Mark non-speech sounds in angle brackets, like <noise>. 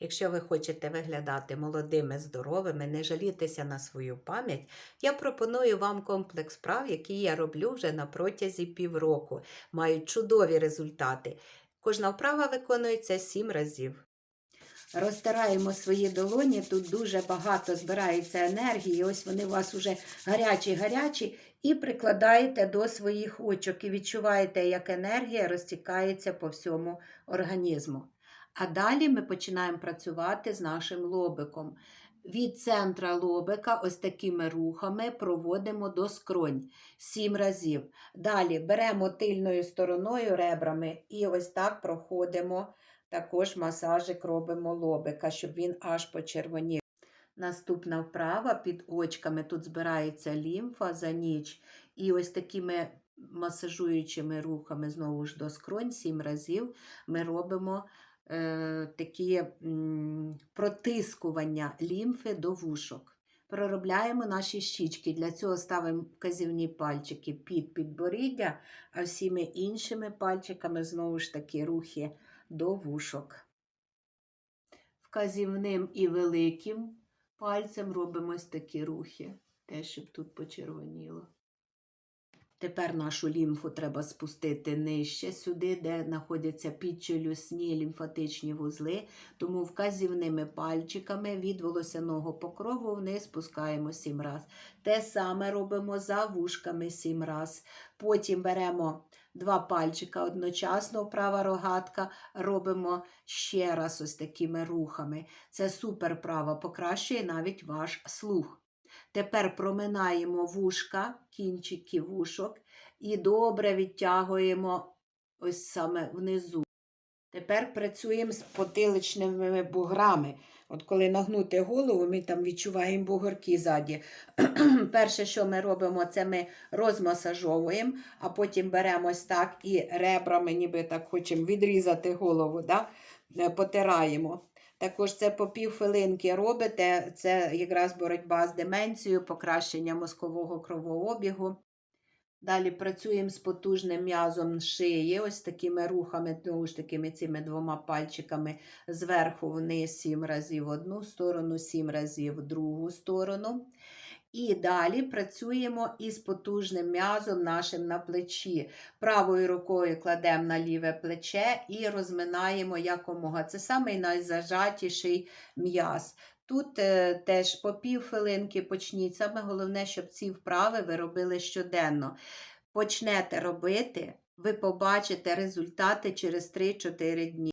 Якщо ви хочете виглядати молодими, здоровими, не жалітися на свою пам'ять, я пропоную вам комплекс вправ, які я роблю вже на протязі півроку. Мають чудові результати. Кожна вправа виконується 7 разів. Розтираємо свої долоні, тут дуже багато збирається енергії. Ось вони у вас вже гарячі-гарячі, і прикладаєте до своїх очок і відчуваєте, як енергія розтікається по всьому організму. А далі ми починаємо працювати з нашим лобиком. Від центра лобика ось такими рухами проводимо до скронь 7 разів. Далі беремо тильною стороною ребрами і ось так проходимо. Також масажик робимо лобика, щоб він аж почервонів. Наступна вправа під очками. Тут збирається лімфа за ніч. І ось такими масажуючими рухами, знову ж до скронь, 7 разів ми робимо такі протискування лімфи до вушок. Проробляємо наші щічки. Для цього ставимо вказівні пальчики під підборіддя, а всіми іншими пальчиками знову ж таки рухи до вушок. Вказівним і великим пальцем робимо ось такі рухи, те, щоб тут почервоніло. Тепер нашу лімфу треба спустити нижче сюди, де знаходяться підчелюсні лімфатичні вузли. Тому вказівними пальчиками від волосяного покрову вниз спускаємо 7 раз. Те саме робимо за вушками 7 раз. Потім беремо два пальчика одночасно, права рогатка, робимо ще раз ось такими рухами. Це супер права, покращує навіть ваш слух. Тепер проминаємо вушка, кінчики вушок і добре відтягуємо ось саме внизу. Тепер працюємо з потиличними буграми. От коли нагнути голову, ми там відчуваємо бугорки ззаді. <clears throat> Перше, що ми робимо, це ми розмасажовуємо, а потім беремо ось так і ребрами, ніби так хочемо відрізати голову, да? Потираємо. Також це по півхвилинки робите. Це якраз боротьба з деменцією, покращення мозкового кровообігу. Далі працюємо з потужним м'язом шиї, ось такими рухами, знову ж такими цими двома пальчиками зверху вниз сім разів в одну сторону, сім разів в другу сторону. І далі працюємо із потужним м'язом нашим на плечі. Правою рукою кладемо на ліве плече і розминаємо якомога. Це самий найзажатіший м'яз. Тут е, теж по пів хвилинки почніть. Саме головне, щоб ці вправи ви робили щоденно. Почнете робити, ви побачите результати через 3-4 дні.